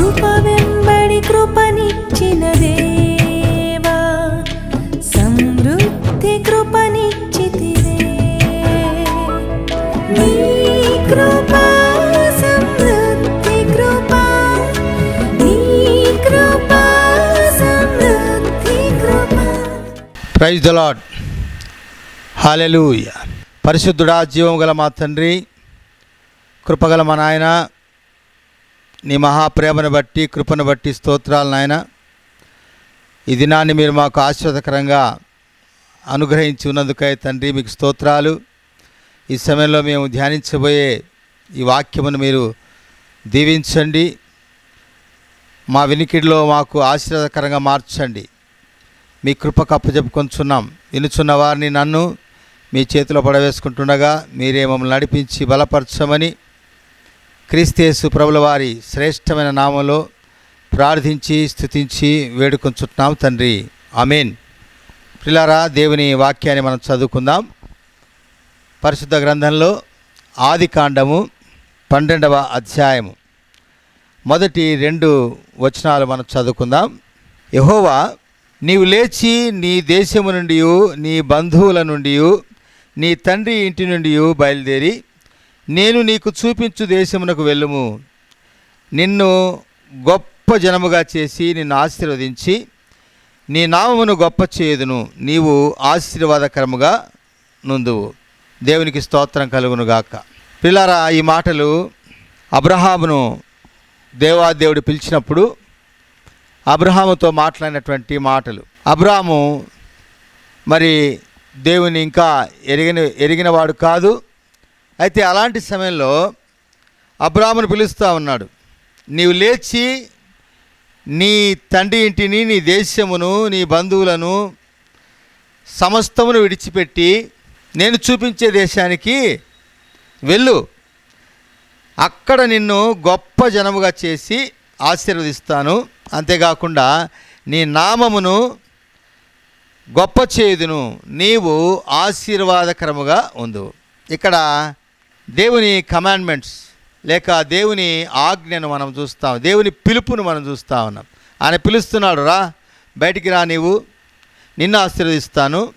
కృప వెంబడి కృపనిచ్చిన దేవా సమృద్ధి కృపనిచ్చితివే. నీ కృప సమృద్ధి కృప నీ కృప సమృద్ధి కృప. ప్రైజ్ ద లాడ్ హాలెలూయ పరిశుద్ధుడా జీవం గల మా తండ్రి కృపగల మా నాయన నీ మహాప్రేమను బట్టి కృపను బట్టి స్తోత్రాలు నాయన. ఈ దినాన్ని మీరు మాకు ఆశ్వాదకరంగా అనుగ్రహించి ఉన్నందుకై తండ్రి మీకు స్తోత్రాలు. ఈ సమయంలో మేము ధ్యానించబోయే ఈ వాక్యమును మీరు దీవించండి. మా వినికిడిలో మాకు ఆశీర్వాదకరంగా మార్చండి. మీ కృపకు అప్పచెప్పుకొంచున్నాం వినుచున్న వారిని నన్ను మీ చేతిలో పడవేసుకుంటుండగా మీరే మమ్మల్ని నడిపించి బలపరచమని క్రీస్తేసు ప్రభుల వారి శ్రేష్టమైన నామంలో ప్రార్థించి స్థుతించి వేడుకొంచుతున్నాం తండ్రి. అమేన్ ప్రిలారా దేవుని వాక్యాన్ని మనం చదువుకుందాం. పరిశుద్ధ గ్రంథంలో ఆది కాండము పన్నెండవ అధ్యాయము. మొదటి రెండు వచనాలు మనం చదువుకుందాం. యహోవా నీవు లేచి నీ దేశము నుండి నీ బంధువుల నుండి నీ తండ్రి ఇంటి నుండి బయలుదేరి నేను నీకు చూపించు దేశమునకు వెళ్ళుము. నిన్ను గొప్ప జనముగా చేసి నిన్ను ఆశీర్వదించి నీ నామమును గొప్ప చేయుదును. నీవు ఆశీర్వాదకరముగా నుందువు. దేవునికి స్తోత్రం కలుగునుగాక పిల్లారా ఈ మాటలు అబ్రహామును దేవాదేవుడు పిలిచినప్పుడు అబ్రహాముతో మాట్లాడినటువంటి మాటలు. అబ్రహాము మరి దేవుని ఇంకా ఎరిగిన ఎరిగినవాడు కాదు. అయితే అలాంటి సమయంలో అబ్రాహ్మను పిలుస్తూ ఉన్నాడు నీవు లేచి నీ తండ్రి ఇంటిని నీ దేశమును నీ బంధువులను సమస్తమును విడిచిపెట్టి నేను చూపించే దేశానికి వెళ్ళు. అక్కడ నిన్ను గొప్ప జనముగా చేసి ఆశీర్వదిస్తాను. అంతేకాకుండా నీ నామమును గొప్ప చేయుదును. నీవు ఆశీర్వాదకరముగా ఉండు. ఇక్కడ దేవుని కమాండ్మెంట్స్ లేక దేవుని ఆజ్ఞను మనం చూస్తాం దేవుని పిలుపును మనం చూస్తూ ఉన్నాం. ఆయన పిలుస్తున్నాడు రా బయటికి రా నీవు. నిన్ను ఆశీర్వదిస్తాను.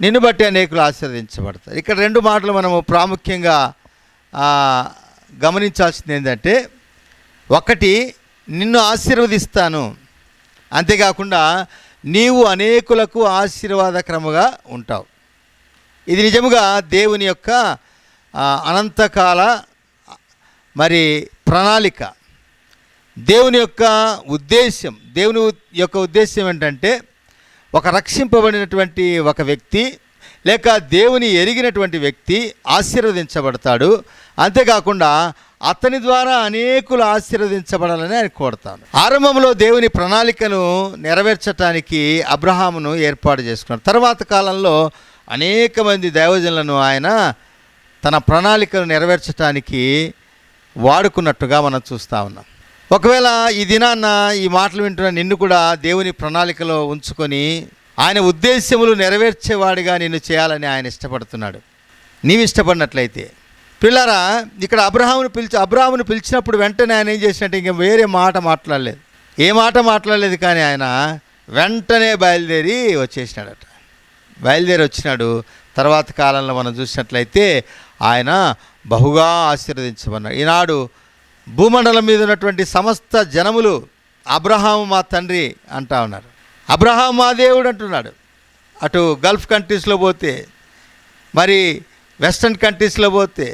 నిన్ను బట్టి అనేకులు ఆశీర్వదించబడతారు. ఇక్కడ రెండు మాటలు మనము ప్రాముఖ్యంగా గమనించాల్సింది ఏంటంటే ఒకటి నిన్ను ఆశీర్వదిస్తాను. అంతేకాకుండా నీవు అనేకులకు ఆశీర్వాదక్రముగా ఉంటావు. ఇది నిజముగా దేవుని యొక్క అనంతకాల మరి ప్రణాళిక. దేవుని యొక్క ఉద్దేశ్యం దేవుని యొక్క ఉద్దేశం ఏంటంటే ఒక రక్షింపబడినటువంటి ఒక వ్యక్తి లేక దేవుని ఎరిగినటువంటి వ్యక్తి ఆశీర్వదించబడతాడు. అంతేకాకుండా అతని ద్వారా అనేకులు ఆశీర్వదించబడాలని ఆయన కోరుతాను ఆరంభంలో దేవుని ప్రణాళికను నెరవేర్చటానికి అబ్రహామును ఏర్పాటు చేసుకున్నాడు. తర్వాత కాలంలో అనేక మంది దైవజనులను ఆయన తన ప్రణాళికను నెరవేర్చడానికి వాడుకున్నట్టుగా మనం చూస్తూ ఉన్నాం. ఒకవేళ ఈ దినాన్న ఈ మాటలు వింటున్న నిన్ను కూడా దేవుని ప్రణాళికలో ఉంచుకొని ఆయన ఉద్దేశ్యములు నెరవేర్చేవాడిగా నిన్ను చేయాలని ఆయన ఇష్టపడుతున్నాడు. నీవు ఇష్టపడినట్లయితే. పిల్లరా ఇక్కడ అబ్రహామును పిలిచి అబ్రహామును పిలిచినప్పుడు వెంటనే ఆయన ఏం చేసినట్టు ఇంకా వేరే మాట మాట్లాడలేదు. ఏ మాట మాట్లాడలేదు కానీ ఆయన వెంటనే బయలుదేరి వచ్చేసినాడట. బయలుదేరి వచ్చినాడు. తర్వాత కాలంలో మనం చూసినట్లయితే ఆయన బహుగా ఆశీర్వదించమన్నాడు ఈనాడు భూమండలం మీద ఉన్నటువంటి సమస్త జనములు అబ్రహాము మా తండ్రి అంటా ఉన్నారు. అబ్రహాం మా దేవుడు అంటున్నాడు. అటు గల్ఫ్ కంట్రీస్లో పోతే మరి వెస్ట్రన్ కంట్రీస్లో పోతే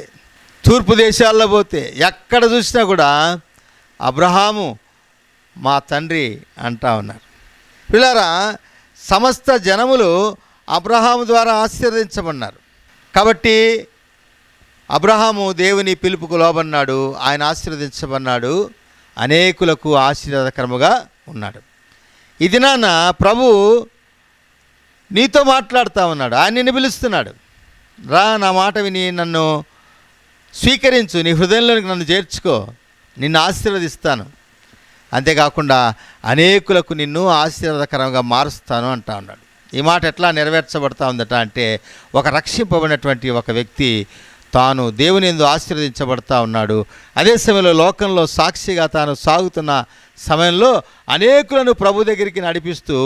తూర్పు దేశాల్లో పోతే ఎక్కడ చూసినా కూడా అబ్రహాము మా తండ్రి అంటా ఉన్నారు. పిల్లరా సమస్త జనములు అబ్రహాము ద్వారా ఆశీర్వదించమన్నారు. కాబట్టి అబ్రహాము దేవుని పిలుపుకు లోబన్నాడు ఆయన ఆశీర్వదించమన్నాడు అనేకులకు ఆశీర్వాదకరముగా ఉన్నాడు. ఇది నాన్న ప్రభు నీతో మాట్లాడుతూ ఉన్నాడు ఆయన నిన్ను పిలుస్తున్నాడు. రా నా మాట విని నన్ను స్వీకరించు నీ హృదయంలోనికి నన్ను చేర్చుకో నిన్ను ఆశీర్వదిస్తాను. అంతేకాకుండా అనేకులకు నిన్ను ఆశీర్వాదకరంగా మారుస్తాను అంటా ఉన్నాడు. ఈ మాట ఎట్లా నెరవేర్చబడతా ఉందట అంటే ఒక రక్షింపబడినటువంటి ఒక వ్యక్తి తాను దేవుని ఎందు ఆశీర్వదించబడతా ఉన్నాడు. అదే సమయంలో లోకంలో సాక్షిగా తాను సాగుతున్న సమయంలో అనేకులను ప్రభు దగ్గరికి నడిపిస్తూ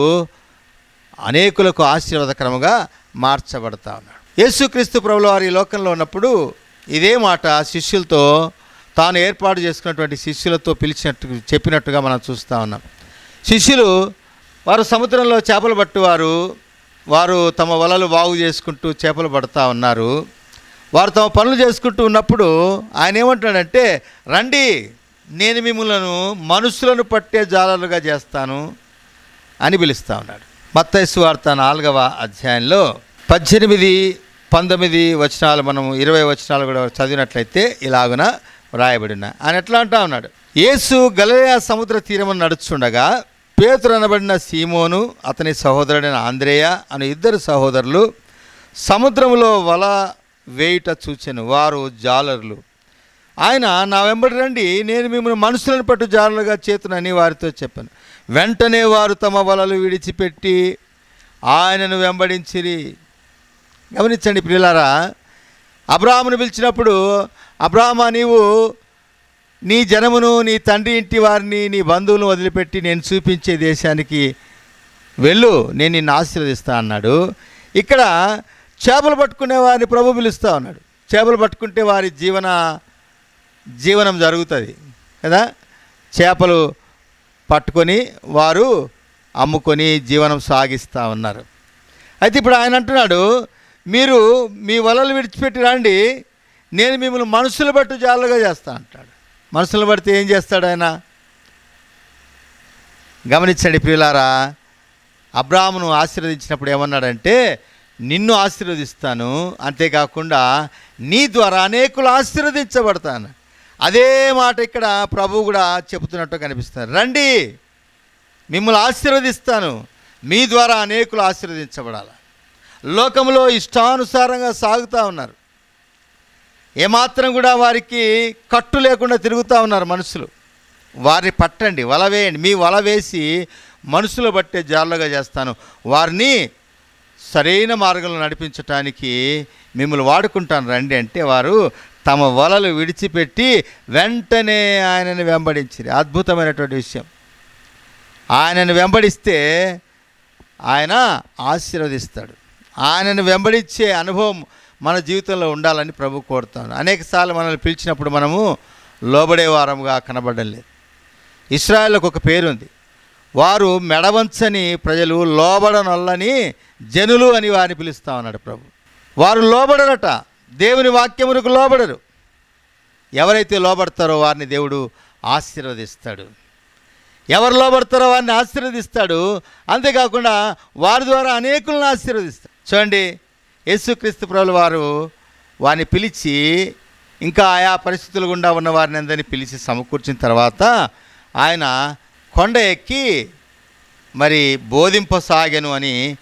అనేకులకు ఆశీర్వాదకరముగా మార్చబడతా ఉన్నాడు. యేసుక్రీస్తు ప్రభుల వారి ఈ లోకంలో ఉన్నప్పుడు ఇదే మాట శిష్యులతో తాను ఏర్పాటు చేసుకున్నటువంటి శిష్యులతో పిలిచినట్టు చెప్పినట్టుగా మనం చూస్తూ ఉన్నాం. శిష్యులు వారు సముద్రంలో చేపలు పట్టువారు. వారు తమ వలలు బాగు చేసుకుంటూ చేపలు పడతా ఉన్నారు. వారు తమ పనులు చేసుకుంటూ ఉన్నప్పుడు ఆయన ఏమంటాడంటే రండి నేను మిమ్మలను మనుషులను పట్టే జాలలుగా చేస్తాను అని పిలుస్తూ ఉన్నాడు. మత్తైసు వార్త నాలుగవ అధ్యాయంలో పద్దెనిమిది పంతొమ్మిది వచనాలు మనం ఇరవై వచనాలు కూడా చదివినట్లయితే ఇలాగున వ్రాయబడిన. ఆయన ఎట్లా అంటా ఉన్నాడు యేసు గలయా సముద్ర తీరమున నడుచుండగా పేతురు అనబడిన సీమోను అతని సహోదరుడైన ఆంద్రేయ అనే ఇద్దరు సహోదరులు సముద్రంలో వల వేయుట చూచెను వారు జాలర్లు. ఆయన నా వెంబడి రండి నేను మిమ్మల్ని మనుషులను పట్టు జారులుగా చేతునని వారితో చెప్పాను. వెంటనే వారు తమ వలలు విడిచిపెట్టి ఆయనను వెంబడించిరి. గమనించండి ప్రియులారా అబ్రాహామును పిలిచినప్పుడు అబ్రాహ్మ నీవు నీ జనమును నీ తండ్రి ఇంటి వారిని నీ బంధువులను వదిలిపెట్టి నేను చూపించే దేశానికి వెళ్ళు నేను నిన్ను ఆశీర్వదిస్తా అన్నాడు. ఇక్కడ చేపలు పట్టుకునే వారిని ప్రభు పిలుస్తా ఉన్నాడు. చేపలు పట్టుకుంటే వారి జీవన జీవనం జరుగుతుంది కదా? చేపలు పట్టుకొని వారు అమ్ముకొని జీవనం సాగిస్తూ ఉన్నారు. అయితే ఇప్పుడు ఆయన అంటున్నాడు మీరు మీ వలలు విడిచిపెట్టి రండి నేను మిమ్మల్ని మనుషులు బట్టు జాలుగా చేస్తా అంటాడు. మనుషులు పడితే ఏం చేస్తాడు ఆయన? గమనించండి ప్రియులారా అబ్రాహ్మును ఆశీర్వదించినప్పుడు ఏమన్నాడంటే నిన్ను ఆశీర్వదిస్తాను అంతేకాకుండా నీ ద్వారా అనేకులు ఆశీర్వదించబడతాను. అదే మాట ఇక్కడ ప్రభు కూడా చెబుతున్నట్టు కనిపిస్తారు రండి మిమ్మల్ని ఆశీర్వదిస్తాను మీ ద్వారా అనేకులు ఆశీర్వదించబడాలి. లోకంలో ఇష్టానుసారంగా సాగుతూ ఉన్నారు. ఏమాత్రం కూడా వారికి కట్టు లేకుండా తిరుగుతూ ఉన్నారు మనుషులు. వారిని పట్టండి వల వేయండి. మీ వల వేసి మనుషులు బట్టే జారులుగా చేస్తాను. వారిని సరైన మార్గంలో నడిపించటానికి మిమ్మల్ని వాడుకుంటాను రండి అంటే వారు తమ వలలు విడిచిపెట్టి వెంటనే ఆయనని వెంబడించిరి. అద్భుతమైనటువంటి విషయం. ఆయనను వెంబడిస్తే ఆయన ఆశీర్వదిస్తాడు. ఆయనను వెంబడించే అనుభవం మన జీవితంలో ఉండాలని ప్రభు కోరుతాను. అనేకసార్లు మనల్ని పిలిచినప్పుడు మనము లోబడే వారముగా కనబడడం లేదు. ఇస్రాయల్కి ఒక పేరుంది. వారు మెడవంచని ప్రజలు లోబడనొల్లని జనులు అని వారిని పిలుస్తా ఉన్నాడు ప్రభు. వారు లోబడరట. దేవుని వాక్యమునకు లోబడరు. ఎవరైతే లోబడతారో వారిని దేవుడు ఆశీర్వదిస్తాడు. ఎవరు లోబడతారో వారిని ఆశీర్వదిస్తాడు. అంతేకాకుండా వారి ద్వారా అనేకులను ఆశీర్వదిస్తాడు. చూడండి యేసుక్రీస్తు ప్రభుల వారు వారిని పిలిచి ఇంకా ఆయా పరిస్థితులు గుండా ఉన్న వారిని అందరినీ పిలిచి సమకూర్చిన తర్వాత ఆయన కొండ ఎక్కి మరి బోధింపసాగను అని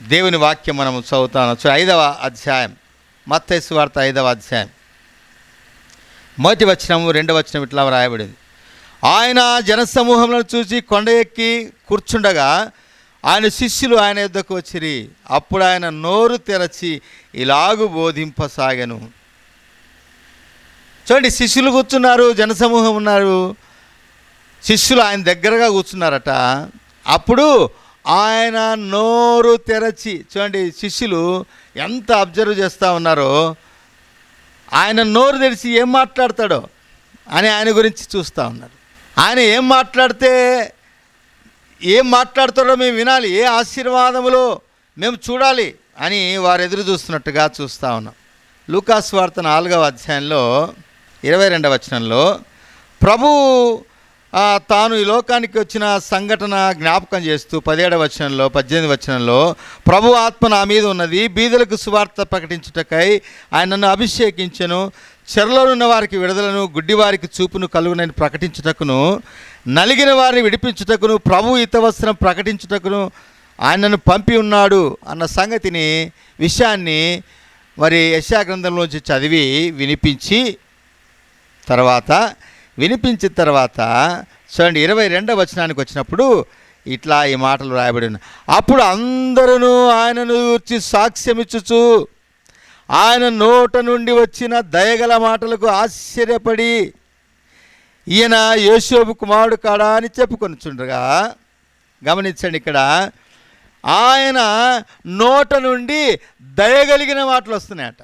దేవుని వాక్యం మనం చదువుతాను సో ఐదవ అధ్యాయం. మత్తైసు వార్త ఐదవ అధ్యాయం. మొదటి వచనము రెండవ వచనం ఇట్లా రాయబడింది ఆయన జనసమూహంలో చూసి కొండ ఎక్కి కూర్చుండగా ఆయన శిష్యులు ఆయన యుద్ధకు వచ్చిరి. అప్పుడు ఆయన నోరు తెరచి ఇలాగు బోధింపసాగను. చూడండి శిష్యులు కూర్చున్నారు జనసమూహం ఉన్నారు. శిష్యులు ఆయన దగ్గరగా కూర్చున్నారట. అప్పుడు ఆయన నోరు తెరచి చూడండి శిష్యులు ఎంత అబ్జర్వ్ చేస్తూ ఉన్నారో. ఆయన నోరు తెరిచి ఏం మాట్లాడతాడో అని ఆయన గురించి చూస్తూ ఉన్నారు. ఆయన ఏం మాట్లాడితే ఏం మాట్లాడుతాడో మేము వినాలి ఏ ఆశీర్వాదములో మేము చూడాలి అని వారు ఎదురు చూస్తున్నట్టుగా చూస్తూ ఉన్నాం. లూకాస్ వార్త నాలుగవ అధ్యాయంలో ఇరవై రెండవ వచనంలో ప్రభు తాను ఈ లోకానికి వచ్చిన సంఘటన జ్ఞాపకం చేస్తూ పదిహేడవ వచనంలో పద్దెనిమిది వచనంలో ప్రభు ఆత్మ నా మీద ఉన్నది బీదలకు సువార్త ప్రకటించుటకై ఆయన నన్ను అభిషేకించను చెరలో ఉన్న వారికి విడుదలను గుడ్డివారికి చూపును కలుగునని ప్రకటించుటకును నలిగిన వారిని విడిపించుటకును ప్రభు ఇతవస్త్రం ప్రకటించుటకును ఆయనను పంపి ఉన్నాడు అన్న సంగతిని విషయాన్ని మరి యశా గ్రంథంలోంచి చదివి వినిపించి తర్వాత వినిపించిన తర్వాత చూడండి ఇరవై రెండవ వచనానికి వచ్చినప్పుడు ఇట్లా ఈ మాటలు రాయబడి ఉన్నాయి. అప్పుడు అందరూ ఆయనను వచ్చి సాక్ష్యమిచ్చుచు ఆయన నోట నుండి వచ్చిన దయగల మాటలకు ఆశ్చర్యపడి ఈయన యోశోబు కుమారుడు కాడా అని చెప్పుకొనిచుండగా గమనించండి ఇక్కడ ఆయన నోట నుండి దయగలిగిన మాటలు వస్తున్నాయట.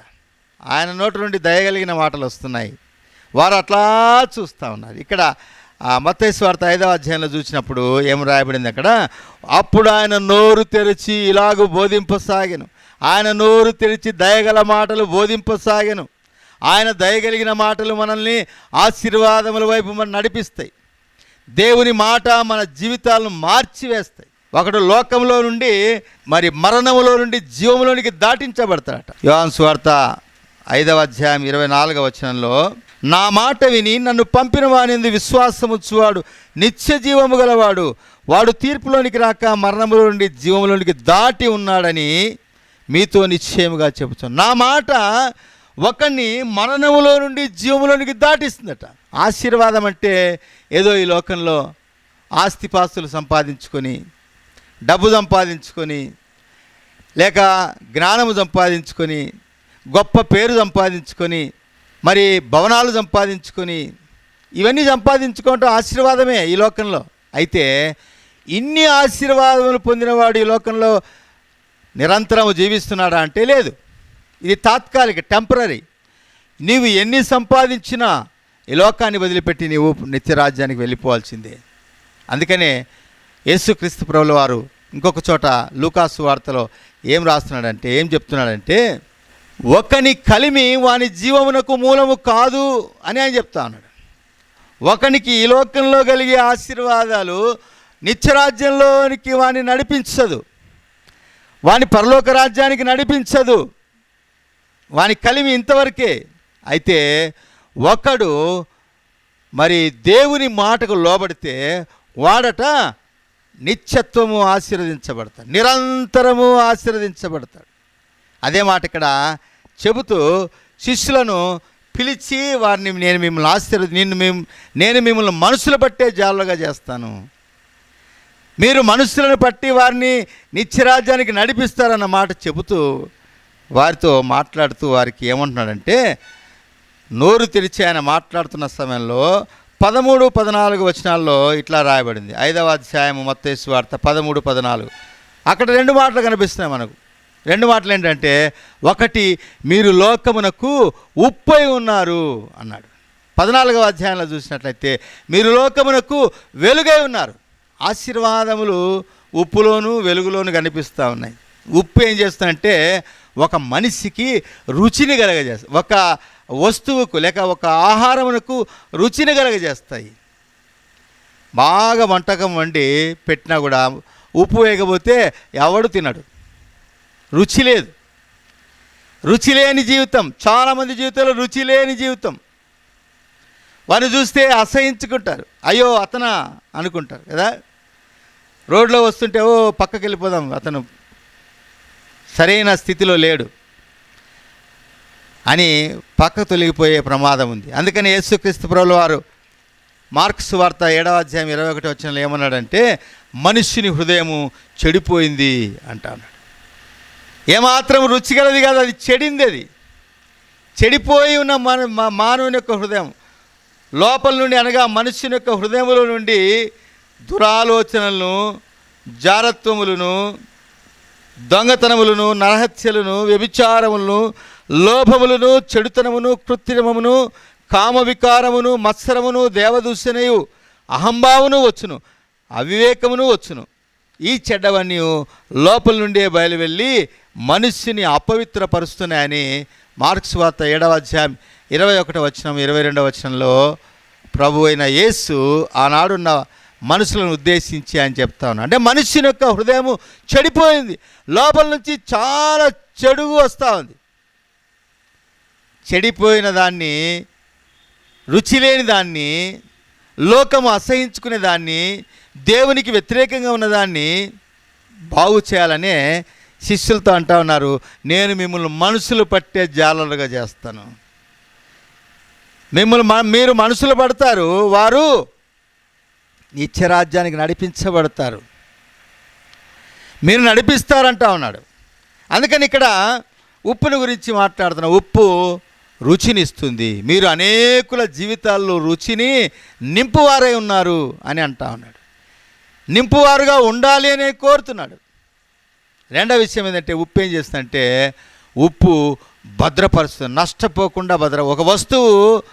ఆయన నోట నుండి దయగలిగిన మాటలు వస్తున్నాయి. వారు అట్లా చూస్తూ ఉన్నారు. ఇక్కడ ఆ మత్తేశ్వార్త ఐదవ అధ్యాయంలో చూసినప్పుడు ఏం రాయబడింది అక్కడ? అప్పుడు ఆయన నోరు తెరిచి ఇలాగూ బోధింపసాగాను. ఆయన నోరు తెరిచి దయగల మాటలు బోధింపసాగాను. ఆయన దయగలిగిన మాటలు మనల్ని ఆశీర్వాదముల వైపు మనం నడిపిస్తాయి. దేవుని మాట మన జీవితాలను మార్చివేస్తాయి. ఒకడు లోకంలో నుండి మరి మరణములో నుండి జీవములోనికి దాటించబడతాడట. యోహాన్ స్వార్త ఐదవ అధ్యాయం ఇరవై నాలుగవ వచనంలో నా మాట విని నన్ను పంపిన వానిందు విశ్వాసముచ్చువాడు నిత్య జీవము గలవాడు వాడు తీర్పులోనికి రాక మరణములో నుండి జీవములోనికి దాటి ఉన్నాడని మీతో నిశ్చయముగా చెబుతాను నా మాట ఒకరిని మరణములో నుండి జీవములోనికి దాటిస్తుందట. ఆశీర్వాదం అంటే ఏదో ఈ లోకంలో ఆస్తిపాస్తులు సంపాదించుకొని డబ్బు సంపాదించుకొని లేక జ్ఞానము సంపాదించుకొని గొప్ప పేరు సంపాదించుకొని మరి భవనాలు సంపాదించుకొని ఇవన్నీ సంపాదించుకోవటం ఆశీర్వాదమే ఈ లోకంలో. అయితే ఇన్ని ఆశీర్వాదములు పొందినవాడు ఈ లోకంలో నిరంతరం జీవిస్తున్నాడా అంటే లేదు. ఇది తాత్కాలిక టెంపరీ నీవు ఎన్ని సంపాదించినా ఈ లోకాన్ని వదిలిపెట్టి నీవు నిత్యరాజ్యానికి వెళ్ళిపోవాల్సిందే. అందుకనే యేసుక్రీస్తు ప్రభుల వారు ఇంకొక చోట లూకాసు వార్తలో ఏం రాస్తున్నాడంటే ఏం చెప్తున్నాడంటే ఒకని కలిమి వాని జీవమునకు మూలము కాదు అని ఆయన చెప్తా ఉన్నాడు. ఒకనికి ఈ లోకంలో కలిగే ఆశీర్వాదాలు నిత్యరాజ్యంలోనికి వాని నడిపించదు. వాని పరలోక రాజ్యానికి నడిపించదు. వాని కలిమి ఇంతవరకే. అయితే ఒకడు మరి దేవుని మాటకు లోబడితే వాడట నిత్యత్వము ఆశీర్వదించబడతాడు నిరంతరము ఆశీర్వదించబడతాడు. అదే మాట ఇక్కడ చెబుతూ శిష్యులను పిలిచి వారిని నేను మిమ్మల్ని ఆశీర్వ నిన్ను మేము నేను మిమ్మల్ని మనసులు బట్టే జాలుగా చేస్తాను. మీరు మనుషులను పట్టి వారిని నిత్యరాజ్యానికి నడిపిస్తారన్న మాట చెబుతూ వారితో మాట్లాడుతూ వారికి ఏమంటున్నాడంటే నోరు తెరిచి ఆయన మాట్లాడుతున్న సమయంలో పదమూడు పద్నాలుగు వచనాల్లో ఇట్లా రాయబడింది. ఐదవ అధ్యాయము మత్తేసు వార్త పదమూడు పద్నాలుగు. అక్కడ రెండు మాటలు కనిపిస్తున్నాయి మనకు. రెండు మాటలు ఏంటంటే ఒకటి మీరు లోకమునకు ఉప్పై ఉన్నారు అన్నాడు. పద్నాలుగవ అధ్యాయంలో చూసినట్లయితే మీరు లోకమునకు వెలుగై ఉన్నారు. ఆశీర్వాదములు ఉప్పులోను వెలుగులోను కనిపిస్తూ ఉన్నాయి. ఉప్పు ఏం చేస్తుందంటే ఒక మనిషికి రుచిని కలగజేస్తాయి ఒక వస్తువుకు లేక ఒక ఆహారమునకు రుచిని కలగజేస్తాయి. బాగా వంటకం వండి పెట్టినా కూడా ఉప్పు వేయకపోతే ఎవడు తినడు. రుచి లేదు. రుచి లేని జీవితం చాలామంది జీవితంలో రుచి లేని జీవితం. వారిని చూస్తే అసహించుకుంటారు. అయ్యో అతనా అనుకుంటారు కదా? రోడ్లో వస్తుంటే ఓ పక్కకి వెళ్ళిపోదాం అతను సరైన స్థితిలో లేడు. అని పక్క తొలగిపోయే ప్రమాదం ఉంది. అందుకని యేసుక్రీస్తు ప్రభుల వారు మార్క్స్ వార్త ఏడవ అధ్యాయం ఇరవై ఒకటి వచ్చిన ఏమన్నాడంటే మనిషిని హృదయము చెడిపోయింది అంటాడు. ఏమాత్రం రుచిగలది కాదు అది చెడింది అది. చెడిపోయి ఉన్న మన మా- మానవుని యొక్క హృదయం లోపల నుండి అనగా మనుషుని యొక్క హృదయముల నుండి దురాలోచనలను జారత్వములను దొంగతనములను నరహత్యలను వ్యభిచారములను లోభములను చెడుతనమును కృత్రిమమును కామవికారమును మత్సరమును దేవదూషణయు అహంభావును వచ్చును అవివేకమును వచ్చును. ఈ చెడ్డవన్నీ లోపల నుండే బయలువెళ్ళి మనుష్యుని అపవిత్రపరుస్తున్నాయని మార్క్స్ వార్త ఏడవ అధ్యాయం ఇరవై ఒకటో వచనం ఇరవై రెండవ వచనంలో ప్రభు అయిన యేసు ఆనాడున్న మనుషులను ఉద్దేశించి అని చెప్తా ఉన్నాడు అంటే మనుషుని యొక్క హృదయము చెడిపోయింది. లోపల నుంచి చాలా చెడుగు వస్తూ ఉంది. చెడిపోయిన దాన్ని రుచి లేని దాన్ని లోకము అసహించుకునే దాన్ని దేవునికి వ్యతిరేకంగా ఉన్నదాన్ని బాగు చేయాలనే శిష్యులతో అంటా ఉన్నారు. నేను మిమ్మల్ని మనుషులు పట్టే జాలలుగా చేస్తాను. మిమ్మల్ని మ- మీరు మనసులు పడతారు. వారు నిత్యరాజ్యానికి నడిపించబడతారు. మీరు నడిపిస్తారంటా ఉన్నాడు. అందుకని ఇక్కడ ఉప్పుని గురించి మాట్లాడుతున్నా ఉప్పు రుచినిస్తుంది. మీరు అనేకుల జీవితాల్లో రుచిని నింపువారై ఉన్నారు అని అంటా ఉన్నాడు. నింపువారుగా ఉండాలి అని కోరుతున్నాడు. రెండో విషయం ఏంటంటే ఉప్పు ఏం చేస్తుందంటే ఉప్పు భద్రపరుస్తుంది. నష్టపోకుండా భద్ర ఒక వస్తువు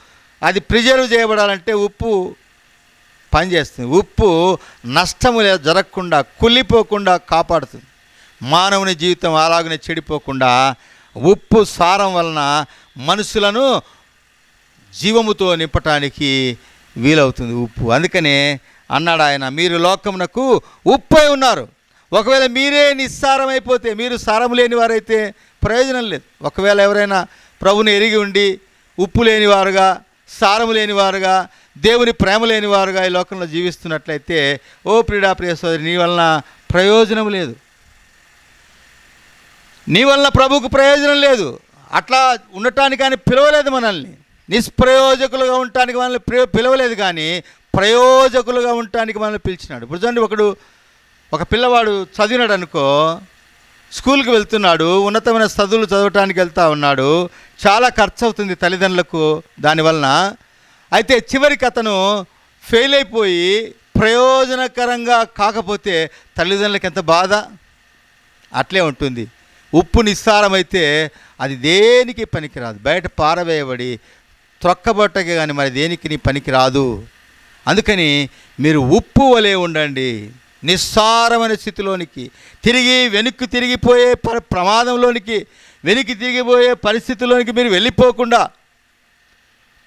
అది ప్రిజర్వ్ చేయబడాలంటే ఉప్పు పనిచేస్తుంది ఉప్పు నష్టము లేదు జరగకుండా కుళ్ళిపోకుండా కాపాడుతుంది. మానవుని జీవితం అలాగనే చెడిపోకుండా ఉప్పు సారం వలన మనుషులను జీవముతో నింపటానికి వీలవుతుంది ఉప్పు. అందుకనే అన్నాడు ఆయన మీరు లోకమునకు ఉప్పై ఉన్నారు. ఒకవేళ మీరే నిస్సారమైపోతే మీరు సారం లేని వారైతే ప్రయోజనం లేదు. ఒకవేళ ఎవరైనా ప్రభుని ఎరిగి ఉండి ఉప్పు లేనివారుగా సారము లేనివారుగా దేవుని ప్రేమ లేని వారుగా ఈ లోకంలో జీవిస్తున్నట్లయితే ఓ ప్రిడా ప్రియ సోదరి నీ వలన ప్రయోజనం లేదు. నీ వలన ప్రభుకు ప్రయోజనం లేదు. అట్లా ఉండటానికి కానీ పిలవలేదు మనల్ని. నిష్ప్రయోజకులుగా ఉండటానికి మనల్ని పిలవలేదు కానీ ప్రయోజకులుగా ఉండటానికి మనల్ని పిలిచినాడు. ఇప్పుడు చూడండి ఒకడు ఒక పిల్లవాడు చదివినాడు అనుకో స్కూల్కి వెళ్తున్నాడు ఉన్నతమైన చదువులు చదవటానికి వెళ్తూ ఉన్నాడు చాలా ఖర్చు అవుతుంది తల్లిదండ్రులకు దానివలన అయితే చివరికి అతను ఫెయిల్ అయిపోయి ప్రయోజనకరంగా కాకపోతే తల్లిదండ్రులకు ఎంత బాధ? అట్లే ఉంటుంది. ఉప్పు నిస్సారమైతే అది దేనికి పనికిరాదు? బయట పారవేయబడి త్రొక్కబొట్టకి కానీ మరి దేనికి నీ పనికిరాదు? అందుకని మీరు ఉప్పు వలె ఉండండి. నిస్సారమైన స్థితిలోనికి తిరిగి వెనక్కి తిరిగిపోయే ప్రమాదంలోనికి వెనక్కి తిరిగిపోయే పరిస్థితిలోనికి మీరు వెళ్ళిపోకుండా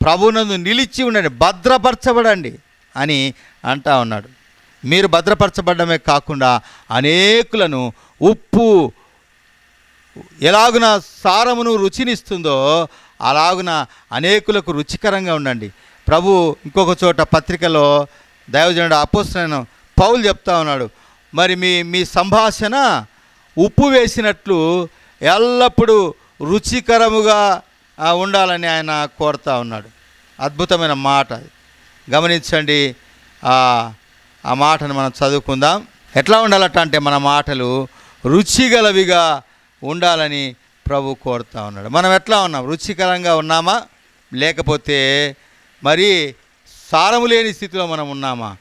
ప్రభునందు నిలిచి ఉండండి భద్రపరచబడండి అని అంటా ఉన్నాడు. మీరు భద్రపరచబడమే కాకుండా అనేకులను ఉప్పు ఎలాగున సారమును రుచినిస్తుందో అలాగున అనేకులకు రుచికరంగా ఉండండి. ప్రభు ఇంకొక చోట పత్రికలో దైవజనుడు అపోస్తులైన పౌలు చెప్తా ఉన్నాడు మరి మీ మీ సంభాషణ ఉప్పు వేసినట్లు ఎల్లప్పుడూ రుచికరముగా ఉండాలని ఆయన కోరుతా ఉన్నాడు. అద్భుతమైన మాట గమనించండి ఆ ఆ మాటను మనం చదువుకుందాం. ఎట్లా ఉండాలట అంటే మన మాటలు రుచిగలవిగా ఉండాలని ప్రభు కోరుతా ఉన్నాడు. మనం ఎట్లా ఉన్నాం? రుచికరంగా ఉన్నామా? లేకపోతే మరి సారము లేని స్థితిలో మనం ఉన్నామా?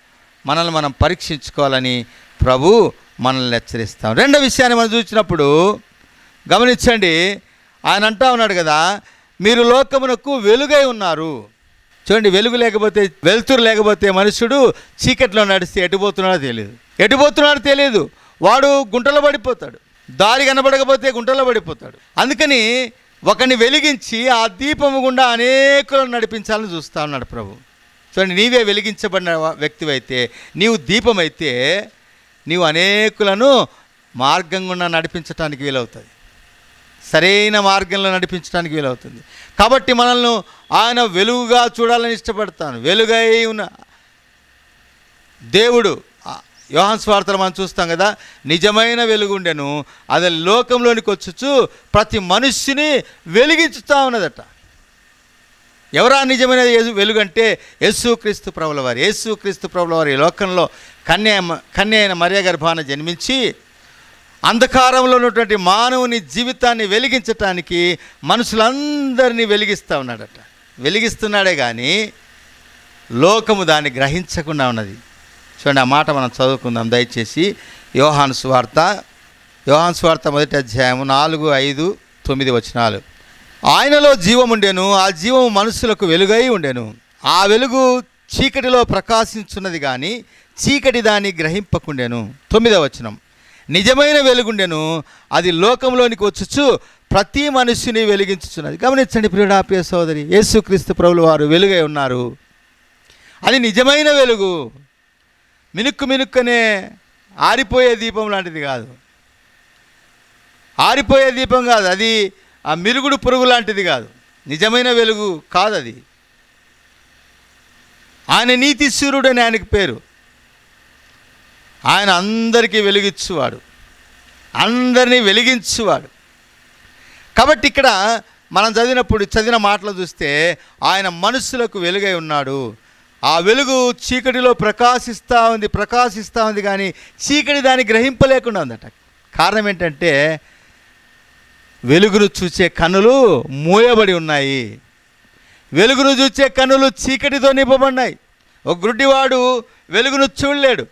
మనల్ని మనం పరీక్షించుకోవాలని ప్రభు మనల్ని హెచ్చరిస్తాం. రెండో విషయాన్ని మనం చూసినప్పుడు గమనించండి ఆయన అంటా ఉన్నాడు కదా మీరు లోకమునకు వెలుగై ఉన్నారు. చూడండి వెలుగు లేకపోతే వెలుతురు లేకపోతే మనుషుడు చీకట్లో నడిస్తే ఎటుపోతున్నాడో తెలియదు. ఎటుపోతున్నాడో తెలియదు. వాడు గుంటలో పడిపోతాడు. దారి కనబడకపోతే గుంటలో పడిపోతాడు. అందుకని ఒకరిని వెలిగించి ఆ దీపము గుండా అనేకులను నడిపించాలని చూస్తా ఉన్నాడు ప్రభు. చూడండి నీవే వెలిగించబడిన వ్యక్తివైతే నీవు దీపమైతే నీవు అనేకులను మార్గం గుండా నడిపించడానికి వీలవుతుంది. సరైన మార్గంలో నడిపించడానికి వీలవుతుంది. కాబట్టి మనల్ని ఆయన వెలుగుగా చూడాలని ఇష్టపడతాను. వెలుగై ఉన్న దేవుడు ఆ, యోహాన్ స్వార్థలు మనం చూస్తాం కదా నిజమైన వెలుగుండెను అది లోకంలోనికి వచ్చుచు ప్రతి మనుష్యుని వెలిగించుతా ఉన్నదట. ఎవరా నిజమైన వెలుగంటే వెలుగు అంటే యేసు క్రీస్తు ప్రభుల వారు యేసు క్రీస్తు ప్రభుల వారు ఈ లోకంలో కన్య కన్య అయిన మరియ గర్భాన జన్మించి అంధకారంలో ఉన్నటువంటి మానవుని జీవితాన్ని వెలిగించటానికి మనుషులందరినీ వెలిగిస్తూ ఉన్నాడట. వెలిగిస్తున్నాడే కానీ లోకము దాన్ని గ్రహించకుండా ఉన్నది. చూడండి ఆ మాట మనం చదువుకుందాం. దయచేసి యోహాను స్వార్త యోహాను స్వార్త మొదటి అధ్యాయము నాలుగు ఐదు తొమ్మిది వచనాలు. ఆయనలో జీవముండెను ఆ జీవము మనుషులకు వెలుగై ఉండెను. ఆ వెలుగు చీకటిలో ప్రకాశించున్నది కానీ చీకటి దాన్ని గ్రహింపకుండెను. తొమ్మిదవ వచనం. నిజమైన వెలుగుండెను. అది లోకంలోనికి వచ్చుచు ప్రతి మనుష్యుని వెలిగించుచున్నది. గమనించండి ప్రియుడాప్రియ సోదరి యేసుక్రీస్తు ప్రభులు వారు వెలుగై ఉన్నారు. అది నిజమైన వెలుగు. మినుక్కు మినుక్కనే ఆరిపోయే దీపం లాంటిది కాదు. ఆరిపోయే దీపం కాదు. అది ఆ మిరుగుడు పురుగు లాంటిది కాదు. నిజమైన వెలుగు కాదు అది ఆయన నీతి సూర్యుడు అని ఆయనకి పేరు. ఆయన అందరికీ వెలిగించువాడు. అందరినీ వెలిగించువాడు. కాబట్టి ఇక్కడ మనం చదివినప్పుడు చదివిన మాటలు చూస్తే ఆయన మనస్సులకు వెలుగై ఉన్నాడు. ఆ వెలుగు చీకటిలో ప్రకాశిస్తూ ఉంది ప్రకాశిస్తూ ఉంది కానీ చీకటి దాన్ని గ్రహింపలేకుండా ఉందట. కారణం ఏంటంటే వెలుగును చూసే కన్నులు మూయబడి ఉన్నాయి. వెలుగును చూసే కన్నులు చీకటితో నింపబడినాయి. ఒక గుడ్డివాడు వెలుగును చూడలేడు.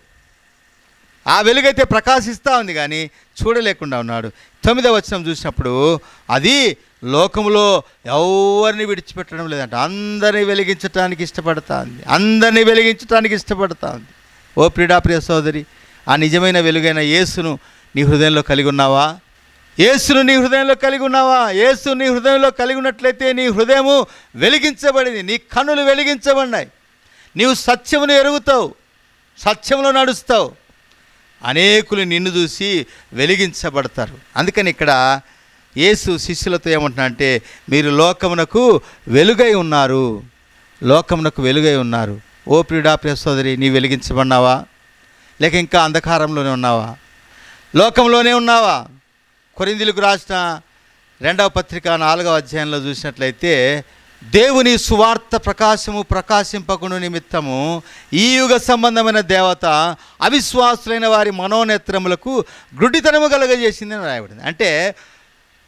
ఆ వెలుగైతే ప్రకాశిస్తూ ఉంది కానీ చూడలేకుండా ఉన్నాడు. తొమ్మిదవ వచనం చూసినప్పుడు అది లోకములో ఎవరిని విడిచిపెట్టడం లేదంట. అందరిని వెలిగించటానికి ఇష్టపడతా ఉంది. అందరిని వెలిగించటానికి ఇష్టపడతా ఉంది. ఓ ప్రిడా ప్రియ సోదరి ఆ నిజమైన వెలుగైన యేసును నీ హృదయంలో కలిగి ఉన్నావా? యేసును నీ హృదయంలో కలిగి ఉన్నావా? యేసు నీ హృదయంలో కలిగి ఉన్నట్లయితే నీ హృదయము వెలిగించబడింది. నీ కన్నులు వెలిగించబడినాయి. నీవు సత్యమును ఎరుగుతావు. సత్యంలో నడుస్తావు. అనేకులు నిన్ను చూసి వెలిగించబడతారు. అందుకని ఇక్కడ యేసు శిష్యులతో ఏమంటున్నా అంటే మీరు లోకమునకు వెలుగై ఉన్నారు. లోకమునకు వెలుగై ఉన్నారు. ఓ ప్రియుడా ప్రియ సోదరి నీ వెలిగించబడినావా? లేక ఇంకా అంధకారంలోనే ఉన్నావా? లోకంలోనే ఉన్నావా? కొరిందులకు రాసిన రెండవ పత్రిక నాలుగవ అధ్యాయంలో చూసినట్లయితే దేవుని సువార్త ప్రకాశము ప్రకాశింపకును నిమిత్తము ఈ యుగ సంబంధమైన దేవత అవిశ్వాసులైన వారి మనోనేత్రములకు గుడ్డితనము కలగజేసిందని రాయబడింది. అంటే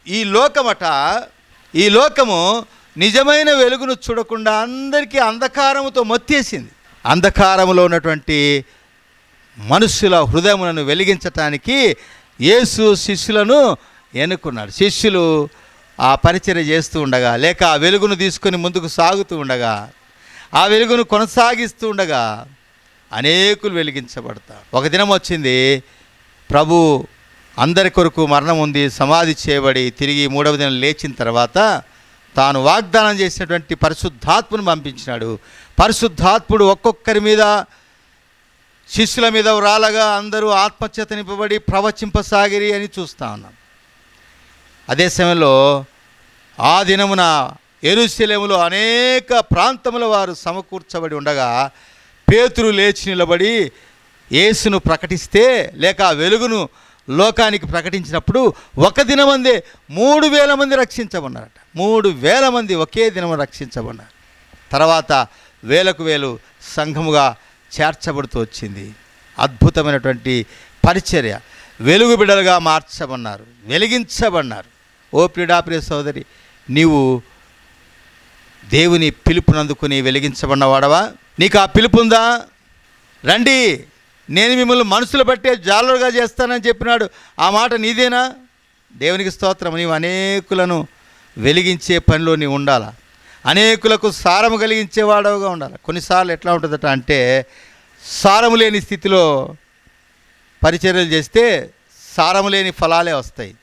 ఈ లోకమట ఈ లోకము నిజమైన వెలుగును చూడకుండా అందరికీ అంధకారముతో మొత్తేసింది. అంధకారములో ఉన్నటువంటి మనుష్యుల హృదయములను వెలిగించటానికి యేసు శిష్యులను ఎన్నుకున్నాడు. శిష్యులు ఆ పరిచర్య చేస్తూ ఉండగా లేక ఆ వెలుగును తీసుకొని ముందుకు సాగుతూ ఉండగా ఆ వెలుగును కొనసాగిస్తూ ఉండగా అనేకులు వెలిగించబడతారు. ఒక దినం వచ్చింది ప్రభు అందరి కొరకు మరణం ఉంది సమాధి చేయబడి తిరిగి మూడవ దినం లేచిన తర్వాత తాను వాగ్దానం చేసినటువంటి పరిశుద్ధాత్మను పంపించినాడు. పరిశుద్ధాత్ముడు ఒక్కొక్కరి మీద శిష్యుల మీద రాలగా అందరూ ఆత్మహత్యత నింపబడి ప్రవచింపసాగిరి అని చూస్తా ఉన్నాం. అదే సమయంలో ఆ దినమున ఎరుశలేములో అనేక ప్రాంతముల వారు సమకూర్చబడి ఉండగా పేతురు లేచి నిలబడి యేసును ప్రకటిస్తే లేక ఆ వెలుగును లోకానికి ప్రకటించినప్పుడు ఒక దినమందే మూడు వేల మంది రక్షించబన్నారట మూడు వేల మంది ఒకే దినము రక్షించబన్నారు తర్వాత వేలకు వేలు సంఘముగా చేర్చబడుతూ వచ్చింది. అద్భుతమైనటువంటి పరిచర్య. వెలుగు బిడలుగా మార్చబన్నారు వెలిగించబన్నారు ఓ ప్రిడాప్రియ సోదరి నీవు దేవుని పిలుపునందుకుని వెలిగించబడినవాడవా? నీకు ఆ పిలుపు ఉందా రండి నేను మిమ్మల్ని మనసులు బట్టే జాలరుగా చేస్తానని చెప్పినాడు. ఆ మాట నీదేనా? దేవునికి స్తోత్రం నీవు అనేకులను వెలిగించే పనిలో నీవు ఉండాలా? అనేకులకు సారము కలిగించేవాడవుగా ఉండాలి? కొన్నిసార్లు ఎట్లా ఉంటుందట అంటే సారము లేని స్థితిలో పరిచర్యలు చేస్తే సారము లేని ఫలాలే వస్తాయి.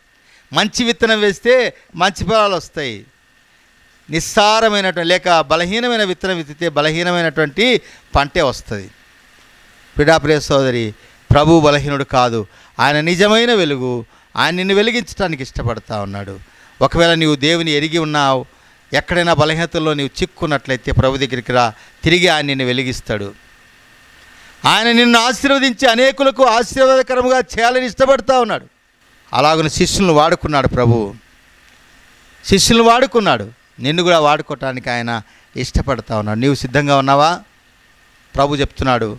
మంచి విత్తనం వేస్తే మంచి ఫలాలు వస్తాయి. నిస్సారమైనటువంటి లేక బలహీనమైన విత్తనం విత్తితే బలహీనమైనటువంటి పంటే వస్తుంది. పిడాప్రియ సోదరి ప్రభు బలహీనుడు కాదు. ఆయన నిజమైన వెలుగు ఆయన నిన్ను వెలిగించడానికి ఇష్టపడతా ఉన్నాడు. ఒకవేళ నీవు దేవుని ఎరిగి ఉన్నావు ఎక్కడైనా బలహీనతల్లో నీవు చిక్కున్నట్లయితే ప్రభు దగ్గరికి రా తిరిగి ఆయన నిన్ను వెలిగిస్తాడు. ఆయన నిన్ను ఆశీర్వదించి అనేకులకు ఆశీర్వాదకరంగా చేయాలని ఇష్టపడతా ఉన్నాడు. అలాగని శిష్యులను వాడుకున్నాడు ప్రభు. శిష్యులను వాడుకున్నాడు. నిన్ను కూడా వాడుకోవటానికి ఆయన ఇష్టపడతా ఉన్నాడు. నీవు సిద్ధంగా ఉన్నావా? ప్రభు చెప్తున్నాడు.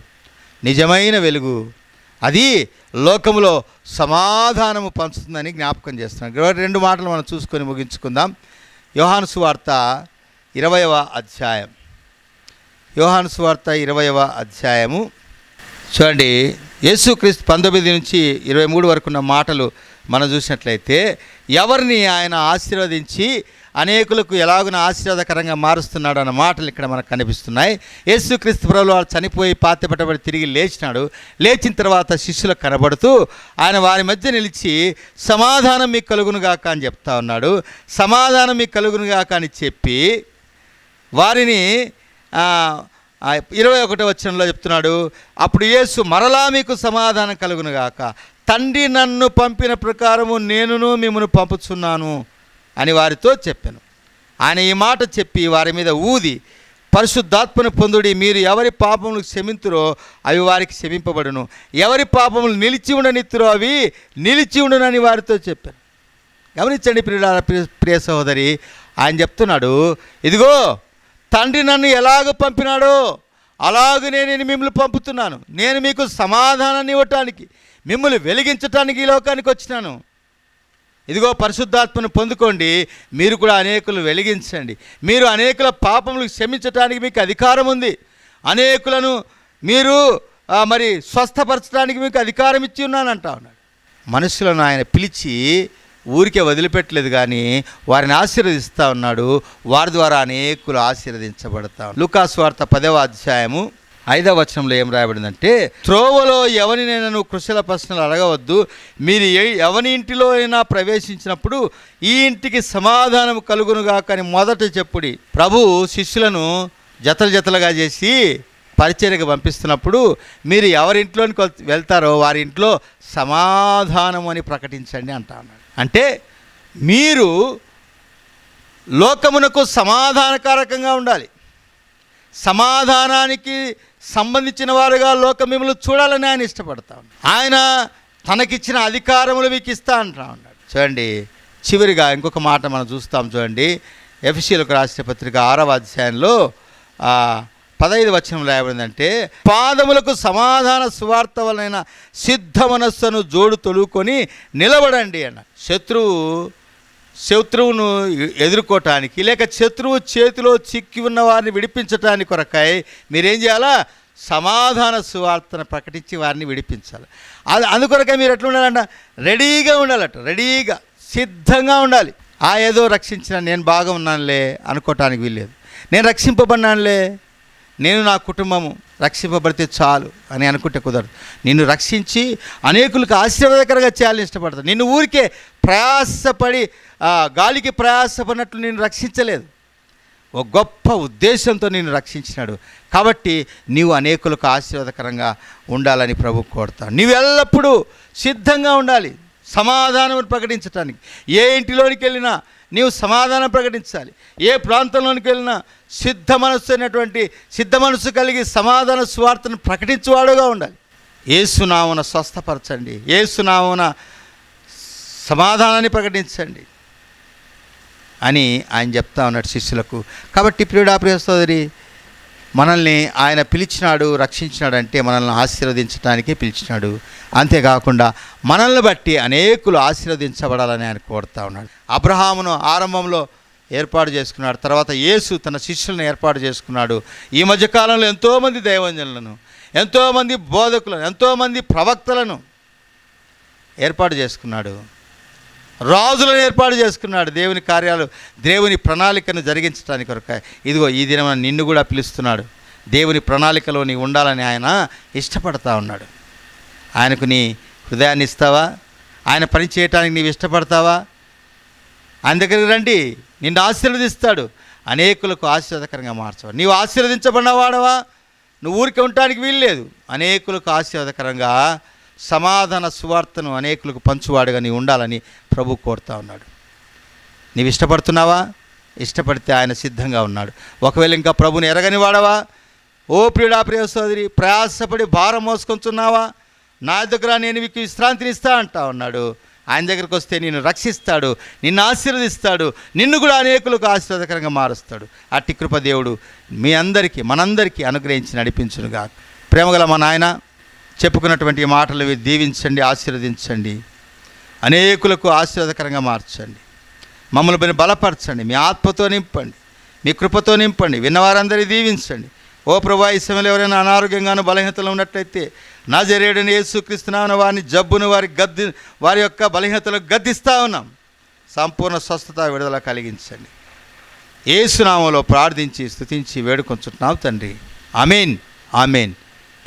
నిజమైన వెలుగు. అది లోకంలో సమాధానము పంచుతుందని జ్ఞాపకం చేస్తున్నాడు. ఇరవై రెండు మాటలు మనం చూసుకొని ముగించుకుందాం. యోహాను సువార్త ఇరవయవ అధ్యాయం. యోహాను సువార్త ఇరవయవ అధ్యాయము. చూడండి యేసుక్రీస్తు పంతొమ్మిది నుంచి ఇరవై మూడు వరకు ఉన్న మాటలు మనం చూసినట్లయితే ఎవరిని ఆయన ఆశీర్వదించి అనేకులకు ఎలాగున ఆశీర్వాదకరంగా మారుస్తున్నాడు అన్న మాటలు ఇక్కడ మనకు కనిపిస్తున్నాయి. యేసుక్రీస్తు ప్రభులు వారు చనిపోయి పాత్యపట్టబడి తిరిగి లేచినాడు. లేచిన తర్వాత శిష్యులకు కనబడుతూ ఆయన వారి మధ్య నిలిచి సమాధానం మీకు కలుగునుగాక అని చెప్తా ఉన్నాడు. సమాధానం మీకు కలుగునుగాక అని చెప్పి వారిని ఇరవై ఒకటో వచనంలో చెప్తున్నాడు. అప్పుడు యేసు మరలా మీకు సమాధానం కలుగునుగాక తండ్రి నన్ను పంపిన ప్రకారము నేనును మిమ్మల్ని పంపుచున్నాను అని వారితో చెప్పాను. ఆయన ఈ మాట చెప్పి వారి మీద ఊది పరిశుద్ధాత్మను పొందుడి మీరు ఎవరి పాపములు క్షమింతురో అవి వారికి క్షమింపబడును. ఎవరి పాపములు నిలిచి ఉండనిత్తురో అవి నిలిచి ఉండునని వారితో చెప్పాను. గమనించండి ప్రియ ప్రియ సహోదరి ఆయన చెప్తున్నాడు ఇదిగో తండ్రి నన్ను ఎలాగ పంపినాడో అలాగనే నేను మిమ్మల్ని పంపుతున్నాను. నేను మీకు సమాధానాన్ని ఇవ్వటానికి మిమ్మల్ని వెలిగించటానికి ఈ లోకానికి వచ్చినాను. ఇదిగో పరిశుద్ధాత్మను పొందుకోండి. మీరు కూడా అనేకులు వెలిగించండి. మీరు అనేకుల పాపములు క్షమించటానికి మీకు అధికారం ఉంది. అనేకులను మీరు మరి స్వస్థపరచడానికి మీకు అధికారం ఇచ్చి ఉన్నానంటా ఉన్నాడు. మనుషులను ఆయన పిలిచి ఊరికే వదిలిపెట్టలేదు కానీ వారిని ఆశీర్వదిస్తూ ఉన్నాడు. వారి ద్వారా అనేకులు ఆశీర్వదించబడతా లుకాస్ వార్త పదవ అధ్యాయము ఐదవ వచనంలో ఏం రాయబడిందంటే త్రోవలో ఎవరినైనా కృషుల ప్రశ్నలు అడగవద్దు. మీరు ఏ- ఎవని ఇంటిలో అయినా ప్రవేశించినప్పుడు ఈ ఇంటికి సమాధానం కలుగునుగా కానీ మొదట చెప్పుడి. ప్రభు శిష్యులను జతలు జతలుగా చేసి పరిచర్యకు పంపిస్తున్నప్పుడు మీరు ఎవరింట్లోనికి వెళ్తారో వారి ఇంట్లో సమాధానం అని ప్రకటించండి అంటా అంటే మీరు లోకమునకు సమాధానకారకంగా ఉండాలి. సమాధానానికి సంబంధించిన వారుగా లోకం మిమ్మల్ని చూడాలని ఆయన ఇష్టపడతా ఉన్నాడు. ఆయన తనకిచ్చిన అధికారములు మీకు ఇస్తా అంటా ఉన్నాడు. చూడండి చివరిగా ఇంకొక మాట మనం చూస్తాం చూడండి. ఎఫ్సీలకు రాసిన పత్రిక ఆరవ అధ్యాయంలో పదహైదు వచనం రాయబడిందంటే పాదములకు సమాధాన సువార్త వలన సిద్ధ మనస్సును జోడు తొలుకొని నిలబడండి అన్న శత్రువు శత్రువును ఎదుర్కోవటానికి లేక శత్రువు చేతిలో చిక్కి ఉన్న వారిని విడిపించటానికి కొరకాయ మీరేం చేయాలా? సమాధాన సువార్తను ప్రకటించి వారిని విడిపించాలి. అది అందుకొరకే మీరు ఎట్లా ఉండాలంట రెడీగా ఉండాలట రెడీగా సిద్ధంగా ఉండాలి. ఆ ఏదో రక్షించిన నేను బాగా ఉన్నానులే అనుకోవటానికి వీల్లేదు. నేను రక్షింపబడినానులే నేను నా కుటుంబము రక్షింపబడితే చాలు అని అనుకుంటే కుదరదు. నిన్ను రక్షించి అనేకులకు ఆశీర్వాదకరంగా చేయాలని ఇష్టపడతాను నిన్ను ఊరికే ప్రయాసపడి గాలికి ప్రయాసపడినట్లు నేను రక్షించలేదు. ఒక గొప్ప ఉద్దేశంతో నేను రక్షించినాడు. కాబట్టి నీవు అనేకులకు ఆశీర్వాదకరంగా ఉండాలని ప్రభు కోరుతాను నీవు ఎల్లప్పుడూ సిద్ధంగా ఉండాలి. సమాధానం ప్రకటించటానికి. ఏ ఇంటిలోనికి వెళ్ళినా నీవు సమాధానం ప్రకటించాలి. ఏ ప్రాంతంలోనికి వెళ్ళినా సిద్ధ మనస్సు అయినటువంటి సిద్ధ మనస్సు కలిగి సమాధాన స్వార్థను ప్రకటించేవాడుగా ఉండాలి. ఏసునామన స్వస్థపరచండి. ఏసునామన సమాధానాన్ని ప్రకటించండి అని ఆయన చెప్తా ఉన్నాడు శిష్యులకు. కాబట్టి ప్రియుడా ప్రియ సోదరి మనల్ని ఆయన పిలిచినాడు రక్షించినాడు అంటే మనల్ని ఆశీర్వదించడానికి పిలిచినాడు. అంతేకాకుండా మనల్ని బట్టి అనేకులు ఆశీర్వదించబడాలని ఆయన కోరుతా ఉన్నాడు. అబ్రహామును ఆరంభంలో ఏర్పాటు చేసుకున్నాడు తర్వాత యేసు తన శిష్యులను ఏర్పాటు చేసుకున్నాడు. ఈ మధ్యకాలంలో ఎంతోమంది దైవజనులను ఎంతోమంది బోధకులను ఎంతోమంది ప్రవక్తలను ఏర్పాటు చేసుకున్నాడు. రాజులను ఏర్పాటు చేసుకున్నాడు దేవుని కార్యాలు దేవుని ప్రణాళికను జరిగించడానికి కొరక. ఇదిగో ఈ దినం నిన్ను కూడా పిలుస్తున్నాడు. దేవుని ప్రణాళికలో నీ ఉండాలని ఆయన ఇష్టపడతా ఉన్నాడు. ఆయనకు నీ హృదయాన్ని ఇస్తావా? ఆయన పని చేయటానికి నీవు ఇష్టపడతావా? ఆయన దగ్గరికి రండి. నిన్ను ఆశీర్వదిస్తాడు. అనేకులకు ఆశీర్వాదకరంగా మార్చవా? నీవు ఆశీర్వదించబడినవాడవా నువ్వు ఊరికి ఉండటానికి వీల్లేదు. అనేకులకు ఆశీర్వాదకరంగా సమాధాన సువార్తను అనేకులకు పంచువాడుగా నీవు ఉండాలని ప్రభు కోరుతా ఉన్నాడు. నీవు ఇష్టపడుతున్నావా? ఇష్టపడితే ఆయన సిద్ధంగా ఉన్నాడు. ఒకవేళ ఇంకా ప్రభుని ఎరగని వాడవా? ఓ ప్రియుడా ప్రియ సోదరి ప్రయాసపడి భారం మోసుకొంచున్నావా? నా దగ్గర నేను మీకు విశ్రాంతిని ఇస్తా అంటా ఉన్నాడు. ఆయన దగ్గరికి వస్తే నిన్ను రక్షిస్తాడు నిన్ను ఆశీర్వదిస్తాడు నిన్ను కూడా అనేకులకు ఆశీర్వాదకరంగా మారుస్తాడు. అట్టి కృపదేవుడు మీ అందరికీ మనందరికీ అనుగ్రహించి నడిపించునుగా ప్రేమగల మా నాయన చెప్పుకున్నటువంటి మాటలు దీవించండి ఆశీర్వదించండి. అనేకులకు ఆశీర్వాదకరంగా మార్చండి. మమ్మల్ని పని బలపరచండి. మీ ఆత్మతో నింపండి. మీ కృపతో నింపండి. విన్నవారందరి దీవించండి. ఓ ప్రభా ఈ సమయంలో ఎవరైనా అనారోగ్యంగాను బలహీనతలు ఉన్నట్లయితే నా జరేడని యేసుక్రీస్తునామన వారిని జబ్బును వారి గద్ది వారి యొక్క బలహీనతలకు గద్దిస్తూ ఉన్నాం. సంపూర్ణ స్వస్థత విడుదల కలిగించండి. ఏసునామంలో ప్రార్థించి స్థుతించి వేడుకొంచుంటున్నాం తండ్రి. Amen. Amen.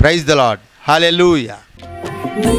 Praise the lord hallelujah నీ